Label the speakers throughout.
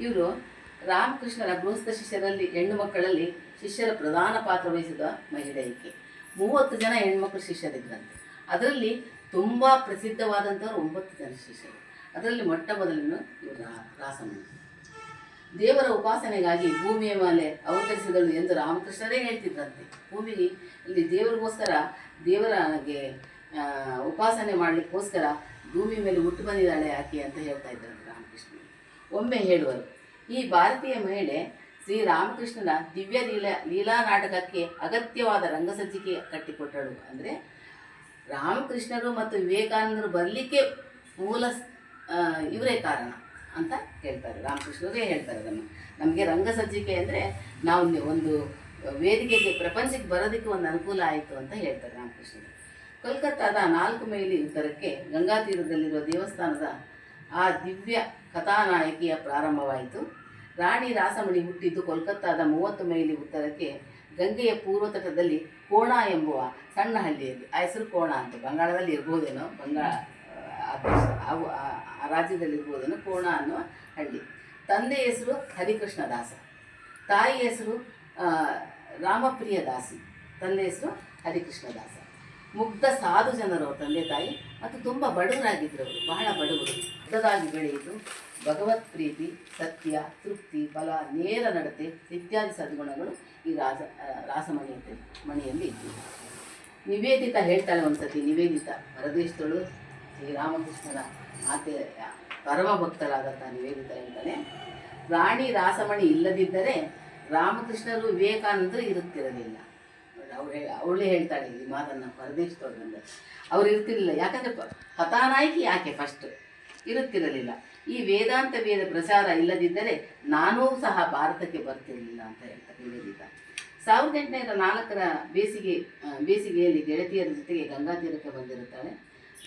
Speaker 1: ಇವರು ರಾಮಕೃಷ್ಣರ ಗೃಹಸ್ಥ ಶಿಷ್ಯರಲ್ಲಿ ಹೆಣ್ಣು ಮಕ್ಕಳಲ್ಲಿ ಶಿಷ್ಯರ ಪ್ರಧಾನ ಪಾತ್ರ ವಹಿಸಿದ ಮಹಿಳೆ ಈಕೆ. ಮೂವತ್ತು ಜನ ಹೆಣ್ಮಕ್ಳು ಶಿಷ್ಯರಿದ್ರಂತೆ. ಅದರಲ್ಲಿ ತುಂಬ ಪ್ರಸಿದ್ಧವಾದಂಥವ್ರು ಒಂಬತ್ತು ಜನ ಶಿಷ್ಯರು. ಅದರಲ್ಲಿ ಮೊಟ್ಟ ಮೊದಲನ್ನು ಇವರು ರಾಸಮ್ಮ ದೇವರ ಉಪಾಸನೆಗಾಗಿ ಭೂಮಿಯ ಮೇಲೆ ಅವತರಿಸಿದಳು ಎಂದು ರಾಮಕೃಷ್ಣರೇ ಹೇಳ್ತಿದ್ರಂತೆ. ಭೂಮಿ ಇಲ್ಲಿ ದೇವರಿಗೋಸ್ಕರ, ದೇವರಗೆ ಉಪಾಸನೆ ಮಾಡಲಿಕ್ಕೋಸ್ಕರ ಭೂಮಿ ಮೇಲೆ ಹುಟ್ಟು ಬಂದಿದ್ದಾಳೆ ಆಕೆ ಅಂತ ಹೇಳ್ತಾ ಇದ್ರಂತೆ ರಾಮಕೃಷ್ಣ ಒಮ್ಮೆ ಹೇಳುವರು. ಈ ಭಾರತೀಯ ಮಹಿಳೆ ಶ್ರೀ ರಾಮಕೃಷ್ಣನ ದಿವ್ಯ ಲೀಲಾ ಲೀಲಾ ನಾಟಕಕ್ಕೆ ಅಗತ್ಯವಾದ ರಂಗಸಜ್ಜಿಕೆ ಕಟ್ಟಿಕೊಟ್ಟಳು. ಅಂದರೆ ರಾಮಕೃಷ್ಣರು ಮತ್ತು ವಿವೇಕಾನಂದರು ಬರಲಿಕ್ಕೆ ಮೂಲ ಇವರೇ ಕಾರಣ ಅಂತ ಹೇಳ್ತಾರೆ. ರಾಮಕೃಷ್ಣರೇ ಹೇಳ್ತಾರೆ ಅದನ್ನು. ನಮಗೆ ರಂಗಸಜ್ಜಿಕೆ ಅಂದರೆ ನಾವು ಒಂದು ವೇದಿಕೆಗೆ, ಪ್ರಪಂಚಕ್ಕೆ ಬರೋದಕ್ಕೆ ಒಂದು ಅನುಕೂಲ ಆಯಿತು ಅಂತ ಹೇಳ್ತಾರೆ ರಾಮಕೃಷ್ಣರು. ಕೋಲ್ಕತ್ತಾದ ನಾಲ್ಕು ಮೈಲಿ ಉತ್ತರಕ್ಕೆ ಗಂಗಾ ತೀರದಲ್ಲಿರುವ ದೇವಸ್ಥಾನದ ಆ ದಿವ್ಯ ಕಥಾನಾಯಕಿಯ ಪ್ರಾರಂಭವಾಯಿತು. ರಾಣಿ ರಾಸಮಣಿ ಹುಟ್ಟಿದ್ದು ಕೋಲ್ಕತ್ತಾದ ಮೂವತ್ತು ಮೈಲಿ ಉತ್ತರಕ್ಕೆ ಗಂಗೆಯ ಪೂರ್ವ ತಟದಲ್ಲಿ ಕೋಣ ಎಂಬುವ ಸಣ್ಣ ಹಳ್ಳಿಯಲ್ಲಿ. ಆ ಹೆಸರು ಕೋಣ ಅಂತ. ಬಂಗಾಳದಲ್ಲಿ ಇರ್ಬೋದೇನೋ? ಬಂಗಾಳ ಅವು ಆ- ಆ ರಾಜ್ಯದಲ್ಲಿ ಇರ್ಬೋದೇನೋ? ಕೋಣ ಅನ್ನುವ ಹಳ್ಳಿ. ತಂದೆ ಹೆಸರು ಹರಿಕೃಷ್ಣ ದಾಸ. ತಾಯಿ ಹೆಸರು ರಾಮಪ್ರಿಯ ದಾಸಿ. ತಂದೆ ಹೆಸರು ಹರಿಕೃಷ್ಣ ದಾಸ. ಮುಗ್ಧ ಸಾಧು ಜನರು ತಂದೆ ತಾಯಿ ಮತ್ತು ತುಂಬ ಬಡವರಾಗಿದ್ದರು ಅವರು, ಬಹಳ ಬಡವರು. ದೊಡ್ಡದಾಗಿ ಬೆಳೆಯಿತು. ಭಗವತ್ ಪ್ರೀತಿ, ಸತ್ಯ, ತೃಪ್ತಿ, ಬಲ ನೇರ ನಡತೆ ಇತ್ಯಾದಿ ಸದ್ಗುಣಗಳು ಈ ರಾಸ ಮನೆಯಲ್ಲಿ ಮಣಿಯಲ್ಲಿ ಇದ್ದವು ನಿವೇದಿತ ಹೇಳ್ತಾಳೆ ಒಂದ್ಸತಿ, ನಿವೇದಿತ ಪರದೇಶದಳು ಶ್ರೀರಾಮಕೃಷ್ಣನ ಮಾತೆ ಪರಮ ಭಕ್ತರಾದಂಥ ನಿವೇದಿತ ಹೇಳ್ತಾನೆ ರಾಣಿ ರಾಸಮಣಿ ಇಲ್ಲದಿದ್ದರೆ ರಾಮಕೃಷ್ಣರು ವಿವೇಕಾನಂದರು ಇರುತ್ತಿರಲಿಲ್ಲ. ಅವಳು ಹೇಳ, ಅವಳೇ ಹೇಳ್ತಾಳೆ ಈ ಮಾತನ್ನು ಪರದೇಶದವ್ರು ಬಂದ ಅವ್ರು ಇರ್ತಿರಲಿಲ್ಲ. ಯಾಕಂದರೆ ಹತಾನಾಯ್ಕಿ ಯಾಕೆ ಫಸ್ಟ್ ಇರುತ್ತಿರಲಿಲ್ಲ. ಈ ವೇದಾಂತ ವೇದ ಪ್ರಚಾರ ಇಲ್ಲದಿದ್ದರೆ ನಾನೂ ಸಹ ಭಾರತಕ್ಕೆ ಬರ್ತಿರಲಿಲ್ಲ ಅಂತ ಹೇಳ್ತಾರೆ ನಿವೇದಿತ ಸಾವಿರದ ಎಂಟುನೂರ ನಾಲ್ಕರ ಬೇಸಿಗೆ ಬೇಸಿಗೆಯಲ್ಲಿ ಗೆಳತಿಯರ ಜೊತೆಗೆ ಗಂಗಾ ತೀರಕ್ಕೆ ಬಂದಿರುತ್ತಾಳೆ.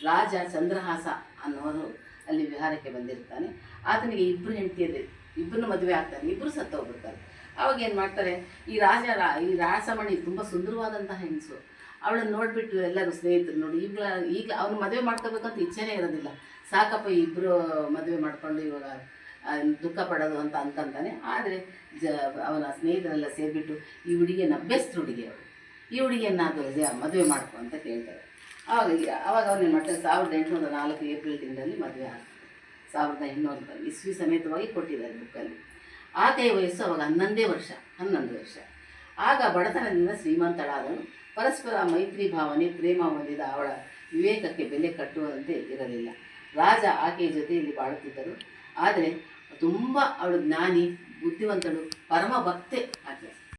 Speaker 1: ರಾಜ ಚಂದ್ರಹಾಸ ಅನ್ನೋರು ಅಲ್ಲಿ ವಿಹಾರಕ್ಕೆ ಬಂದಿರ್ತಾನೆ ಆತನಿಗೆ ಇಬ್ಬರು ಹೆಂಡತಿಯರು ಇಬ್ಬರನ್ನು ಮದುವೆ ಆಗ್ತಾನೆ ಇಬ್ಬರು ಸತ್ತೋಗ್ಬಿಡ್ತಾರೆ. ಅವಾಗ ಏನು ಮಾಡ್ತಾರೆ, ಈ ರಾಜ ಈ ರಾಸಮಣಿ ತುಂಬ ಸುಂದರವಾದಂತಹ ಹೆಂಗಸು. ಅವಳನ್ನು ನೋಡಿಬಿಟ್ಟು ಎಲ್ಲರೂ ಸ್ನೇಹಿತರು ನೋಡಿ, ಈಗಲ ಈಗ ಅವ್ನು ಮದುವೆ ಮಾಡ್ಕೋಬೇಕಂತ ಇಚ್ಛೆನೇ ಇರೋದಿಲ್ಲ. ಸಾಕಪ್ಪ ಇಬ್ಬರು ಮದುವೆ ಮಾಡಿಕೊಂಡು ಇವಾಗ ದುಃಖ ಪಡೋದು ಅಂತ ಅಂತಂತಾನೆ ಆದರೆ ಜ, ಅವನ ಸ್ನೇಹಿತರೆಲ್ಲ ಸೇರಿಬಿಟ್ಟು ಈ ಹುಡುಗಿಯನ್ನು ಬೆಸ್ಟ್ ಹುಡುಗಿ ಅವಳು. ಈ ಹುಡುಗಿಯನ್ನಾದರೂ ಮದುವೆ ಮಾಡ್ಕೊ ಅಂತ ಕೇಳ್ತಾರೆ. ಆವಾಗ ಅವಾಗ ಅವನೇನು ಮಾಡ್ತಾರೆ, ಸಾವಿರದ ಎಂಟುನೂರ ನಾಲ್ಕು ಏಪ್ರಿಲ್ ತಿಂಗಳಲ್ಲಿ ಮದುವೆ ಆಗ್ತದೆ. ಸಾವಿರದ ಎಂಟುನೂರ ಇಸ್ವಿ ಸಮೇತವಾಗಿ ಕೊಟ್ಟಿದ್ದಾರೆ ಬುಕ್ಕಲ್ಲಿ ಆಕೆಯ ವಯಸ್ಸು ಅವಾಗ ಹನ್ನೊಂದೇ ವರ್ಷ, ಹನ್ನೊಂದು ವರ್ಷ. ಆಗ ಬಡತನದಿಂದ ಶ್ರೀಮಂತಳಾದಳು ಪರಸ್ಪರ ಮೈತ್ರಿ ಭಾವನೆ, ಪ್ರೇಮ ಹೊಂದಿದ ಅವಳ ವಿವೇಕಕ್ಕೆ ಬೆಲೆ ಕಟ್ಟುವಂತೆ ಇರಲಿಲ್ಲ. ರಾಜ ಆಕೆಯ ಜೊತೆಯಲ್ಲಿ ಬಾಳುತ್ತಿದ್ದರು. ಆದರೆ ತುಂಬ ಅವಳು ಜ್ಞಾನಿ, ಬುದ್ಧಿವಂತಳು ಪರಮ ಭಕ್ತೆ